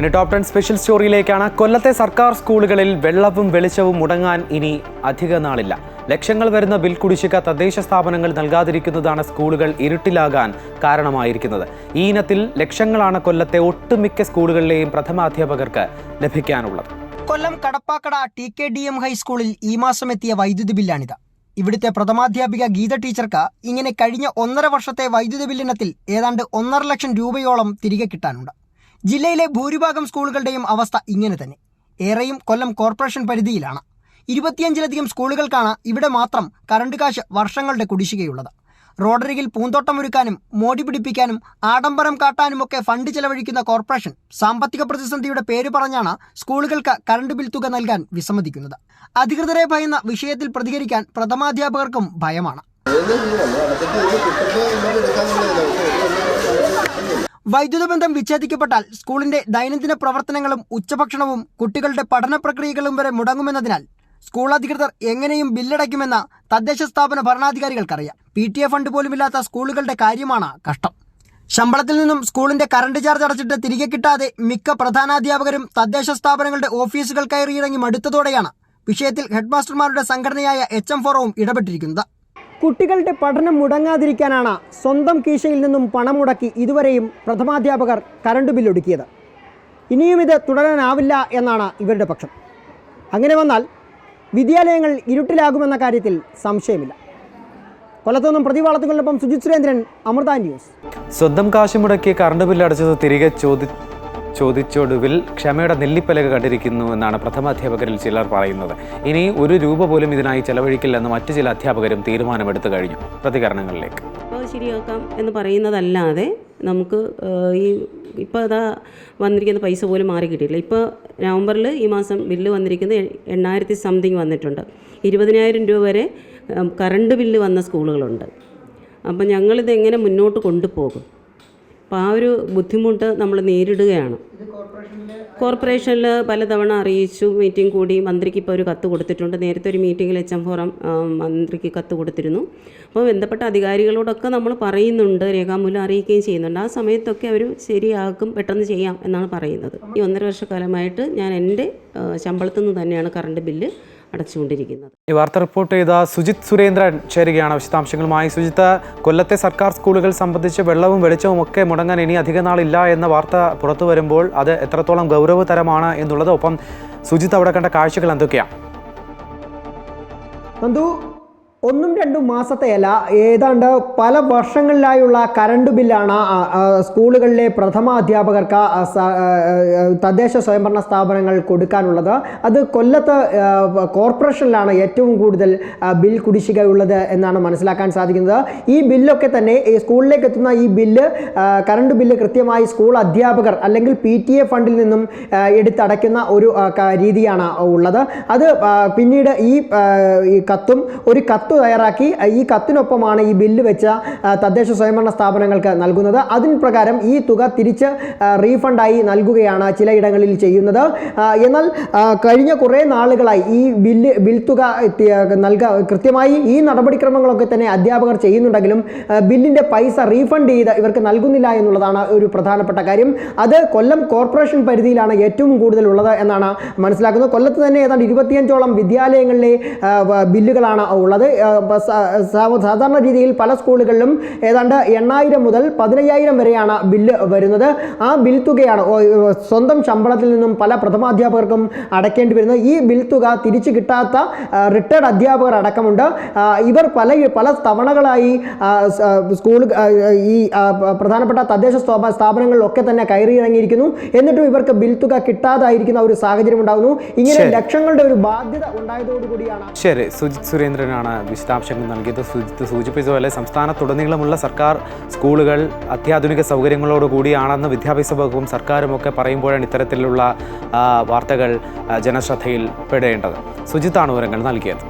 ഇനി top ten special സ്റ്റോറിയിലേക്കാണ് കൊല്ലത്തെ സർക്കാർ സ്കൂളുകളിൽ വെള്ളവും വെളിച്ചവും മുടങ്ങാൻ ഇനി അധിക നാളില്ല. ലക്ഷങ്ങൾ വരുന്ന ബിൽ കുടിശ്ശിക തദ്ദേശ സ്ഥാപനങ്ങൾ നൽകാതിരിക്കുന്നതാണ് സ്കൂളുകൾ ഇരുട്ടിലാകാൻ കാരണമായിരിക്കുന്നത്. ഈ ഇനത്തിൽ ലക്ഷങ്ങളാണ് കൊല്ലത്തെ ഒട്ടുമിക്ക സ്കൂളുകളിലെയും പ്രഥമാധ്യാപകർക്ക് ലഭിക്കാനുള്ളത്. Kollam Kadappakkada T K D M ഹൈസ്കൂളിൽ ഈ മാസം എത്തിയ വൈദ്യുതി ബില്ലാണിത്. ഇവിടുത്തെ പ്രഥമാധ്യാപിക ഗീത ടീച്ചർക്ക് ഇങ്ങനെ കഴിഞ്ഞ ഒന്നര വർഷത്തെ വൈദ്യുതി ബില്ലിനത്തിൽ ഏതാണ്ട് ഒന്നര ലക്ഷം രൂപയോളം തിരികെ കിട്ടാനുണ്ട്. ജില്ലയിലെ ഭൂരിഭാഗം സ്കൂളുകളുടെയും അവസ്ഥ ഇങ്ങനെ തന്നെ. ഏറെയും കൊല്ലം കോർപ്പറേഷൻ പരിധിയിലാണ്. ഇരുപത്തിയഞ്ചിലധികം സ്കൂളുകൾക്കാണ് ഇവിടെ മാത്രം കറണ്ട് കാശ് വർഷങ്ങളുടെ കുടിശ്ശികയുള്ളത്. റോഡരികിൽ പൂന്തോട്ടം ഒരുക്കാനും മോടി പിടിപ്പിക്കാനും ആഡംബരം കാട്ടാനുമൊക്കെ ഫണ്ട് ചെലവഴിക്കുന്ന കോർപ്പറേഷൻ സാമ്പത്തിക പ്രതിസന്ധിയുടെ പേര് പറഞ്ഞാണ് സ്കൂളുകൾക്ക് കറണ്ട് ബിൽ തുക നൽകാൻ വിസമ്മതിക്കുന്നത്. അധികൃതരെ ഭയന്ന വിഷയത്തിൽ പ്രതികരിക്കാൻ പ്രഥമാധ്യാപകർക്കും ഭയമാണ്. വൈദ്യുത ബന്ധം വിച്ഛേദിക്കപ്പെട്ടാൽ സ്കൂളിന്റെ ദൈനംദിന പ്രവർത്തനങ്ങളും ഉച്ചഭക്ഷണവും കുട്ടികളുടെ പഠന പ്രക്രിയകളും വരെ മുടങ്ങുമെന്നതിനാൽ സ്കൂൾ അധികൃതർ എങ്ങനെയും ബില്ലടയ്ക്കുമെന്ന തദ്ദേശ സ്ഥാപന ഭരണാധികാരികൾക്കറിയാം. പി ടി എ ഫണ്ട് പോലുമില്ലാത്ത സ്കൂളുകളുടെ കാര്യമാണ് കഷ്ടം. ശമ്പളത്തിൽ നിന്നും സ്കൂളിന്റെ കറണ്ട് ചാർജ് അടച്ചിട്ട് തിരികെ കിട്ടാതെ മിക്ക പ്രധാനാധ്യാപകരും തദ്ദേശ സ്ഥാപനങ്ങളുടെ ഓഫീസുകൾ കയറിയിറങ്ങി മടുത്തതോടെയാണ് വിഷയത്തിൽ ഹെഡ്മാസ്റ്റർമാരുടെ സംഘടനയായ എച്ച് എം ഫോറവും ഇടപെട്ടിരിക്കുന്നത്. കുട്ടികളുടെ പഠനം മുടങ്ങാതിരിക്കാനാണ് സ്വന്തം കീശയിൽ നിന്നും പണം മുടക്കി ഇതുവരെയും പ്രഥമാധ്യാപകർ കറണ്ട് ബില്ലൊടുക്കിയത്. ഇനിയും ഇത് തുടരാനാവില്ല എന്നാണ് ഇവരുടെ പക്ഷം. അങ്ങനെ വന്നാൽ വിദ്യാലയങ്ങൾ ഇരുട്ടിലാകുമെന്ന കാര്യത്തിൽ സംശയമില്ല. കൊല്ലത്തുനിന്നും പ്രതിവാളത്തുകളിനൊപ്പം സുജിത് സുരേന്ദ്രൻ അമൃത ന്യൂസ്. സ്വന്തം കാശ് മുടക്കി കറണ്ട് ബില്ല് അടച്ചത് തിരികെ ചോദി ചോദിച്ചൊടുവിൽ ക്ഷമയുടെ നെല്ലിപ്പലക കണ്ടിരിക്കുന്നു എന്നാണ് പ്രഥമ അധ്യാപകരിൽ ചിലർ പറയുന്നത്. ഇനി ഒരു രൂപ പോലും ഇതിനായി ചെലവഴിക്കില്ലെന്ന് മറ്റു ചില അധ്യാപകരും തീരുമാനമെടുത്തു കഴിഞ്ഞു. പ്രതികരണങ്ങളിലേക്ക്. ശരിയാക്കാം എന്ന് പറയുന്നതല്ലാതെ നമുക്ക് ഈ ഇപ്പോൾ അതാ വന്നിരിക്കുന്ന പൈസ പോലും മാറി കിട്ടിയില്ല ഇപ്പോൾ നവംബറിൽ ഈ മാസം ബില്ല് വന്നിരിക്കുന്നത് എണ്ണായിരത്തി സംതിങ് വന്നിട്ടുണ്ട്. ഇരുപതിനായിരം രൂപ വരെ കറണ്ട് ബില്ല് വന്ന സ്കൂളുകളുണ്ട്. അപ്പം ഞങ്ങളിത് എങ്ങനെ മുന്നോട്ട് കൊണ്ടുപോകും? അപ്പോൾ ആ ഒരു ബുദ്ധിമുട്ട് നമ്മൾ നേരിടുകയാണ്. കോർപ്പറേഷനിൽ പലതവണ അറിയിച്ചു മീറ്റിംഗ് കൂടി. മന്ത്രിക്ക് ഇപ്പോൾ ഒരു കത്ത് കൊടുത്തിട്ടുണ്ട്. നേരത്തെ ഒരു മീറ്റിംഗിൽ എച്ച് എം ഫോറം മന്ത്രിക്ക് കത്ത് കൊടുത്തിരുന്നു. അപ്പോൾ ബന്ധപ്പെട്ട അധികാരികളോടൊക്കെ നമ്മൾ പറയുന്നുണ്ട്. രേഖാമൂലം അറിയിക്കുകയും ചെയ്യുന്നുണ്ട്. ആ സമയത്തൊക്കെ അവർ ശരിയാക്കും പെട്ടെന്ന് ചെയ്യാം എന്നാണ് പറയുന്നത്. ഈ ഒന്നര വർഷക്കാലമായിട്ട് ഞാൻ എന്റെ ശമ്പളത്തിൽ നിന്ന് തന്നെയാണ് കറണ്ട് ബില്ല് അടച്ചുകൊണ്ടിരിക്കുന്നത്. ഈ വാർത്ത റിപ്പോർട്ട് ചെയ്ത സുജിത് സുരേന്ദ്രൻ ചേരുകയാണ് വിശദാംശങ്ങളുമായി. സുജിത്ത് കൊല്ലത്തെ സർക്കാർ സ്കൂളുകൾ സംബന്ധിച്ച് വെള്ളവും വെളിച്ചവും ഒക്കെ മുടങ്ങാൻ ഇനി അധിക നാളില്ല എന്ന വാർത്ത പുറത്തു വരുമ്പോൾ അത് എത്രത്തോളം ഗൗരവതരമാണ് എന്നുള്ളത്. ഒപ്പം സുജിത്ത് അവിടെ കണ്ട കാഴ്ചകൾ എന്തൊക്കെയാണ്? നന്ദു ഒന്നും രണ്ടും മാസത്തെയല്ല ഏതാണ്ട് പല വർഷങ്ങളിലായുള്ള കറണ്ട് ബില്ലാണ് സ്കൂളുകളിലെ പ്രഥമ അധ്യാപകർക്ക് ആ, സ- ആ, ആ, തദ്ദേശ സ്വയംഭരണ സ്ഥാപനങ്ങൾ കൊടുക്കാനുള്ളത്. അത് കൊല്ലത്ത് കോർപ്പറേഷനിലാണ് ഏറ്റവും കൂടുതൽ ബിൽ കുടിശ്ശികയുള്ളത് എന്നാണ് മനസ്സിലാക്കാൻ സാധിക്കുന്നത്. ഈ ബില്ലൊക്കെ തന്നെ സ്കൂളിലേക്ക് എത്തുന്ന ഈ ബില്ല് കറണ്ട് ബില്ല് കൃത്യമായി സ്കൂൾ അധ്യാപകർ അല്ലെങ്കിൽ പി ടി എ ഫണ്ടിൽ നിന്നും എടുത്തടയ്ക്കുന്ന ഒരു രീതിയാണ് ഉള്ളത്. അത് പിന്നീട് ഈ കത്തും ഒരു കത്ത് തയ്യാറാക്കി ആ, ഈ കത്തിനൊപ്പമാണ് ഈ ബില്ല് വെച്ച തദ്ദേശ സ്വയംഭരണ സ്ഥാപനങ്ങൾക്ക് നൽകുന്നത്. അതിന് പ്രകാരം ഈ തുക തിരിച്ച് റീഫണ്ടായി നൽകുകയാണ് ചിലയിടങ്ങളിൽ ചെയ്യുന്നത്. എന്നാൽ കഴിഞ്ഞ കുറേ നാളുകളായി ഈ ബില്ല് ബിൽ തുക നൽക കൃത്യമായി ഈ നടപടിക്രമങ്ങളൊക്കെ തന്നെ അധ്യാപകർ ചെയ്യുന്നുണ്ടെങ്കിലും ബില്ലിന്റെ പൈസ റീഫണ്ട് ചെയ്ത് ഇവർക്ക് നൽകുന്നില്ല എന്നുള്ളതാണ് ഒരു പ്രധാനപ്പെട്ട കാര്യം. അത് കൊല്ലം കോർപ്പറേഷൻ പരിധിയിലാണ് ഏറ്റവും കൂടുതൽ ഉള്ളത് എന്നാണ് മനസ്സിലാക്കുന്നത്. കൊല്ലത്ത് തന്നെ ഏതാണ്ട് ഇരുപത്തിയഞ്ചോളം വിദ്യാലയങ്ങളിലെ ബില്ലുകളാണ് ഉള്ളത്. സാധാരണ രീതിയിൽ പല സ്കൂളുകളിലും ഏതാണ്ട് എണ്ണായിരം മുതൽ പതിനയ്യായിരം വരെയാണ് ബില്ല് വരുന്നത്. ആ ബിൽ തുകയാണ് സ്വന്തം ശമ്പളത്തിൽ നിന്നും പല പ്രഥമാധ്യാപകർക്കും അടയ്ക്കേണ്ടി വരുന്നത്. ഈ ബിൽ തുക തിരിച്ചു കിട്ടാത്ത റിട്ടയർഡ് അധ്യാപകർ അടക്കമുണ്ട്. ഇവർ പല പല തവണകളായി സ്കൂൾ ഈ പ്രധാനപ്പെട്ട തദ്ദേശ സ്ഥാപ- സ്ഥാപനങ്ങളിലൊക്കെ തന്നെ കയറിയിറങ്ങിയിരിക്കുന്നു എന്നിട്ടും ഇവർക്ക് ബിൽ തുക കിട്ടാതായിരിക്കുന്ന ഒരു സാഹചര്യം ഉണ്ടാകുന്നു ഇങ്ങനെ ലക്ഷങ്ങളുടെ ഒരു ബാധ്യത ഉണ്ടായതോടുകൂടിയാണ് ശരി. സുജിത് സുരേന്ദ്രനാണ് വിശദാംശങ്ങൾ നൽകിയത് സുജിത്ത് സൂചിപ്പിച്ച പോലെ സംസ്ഥാനത്തുടനീളമുള്ള സർക്കാർ സ്കൂളുകൾ അത്യാധുനിക സൗകര്യങ്ങളോടുകൂടിയാണെന്ന് വിദ്യാഭ്യാസ വകുപ്പും സർക്കാരും ഒക്കെ പറയുമ്പോഴാണ് ഇത്തരത്തിലുള്ള വാർത്തകൾ ജനശ്രദ്ധയിൽ പെടേണ്ടത് സുജിത്താണ് വിവരങ്ങൾ നൽകിയത്.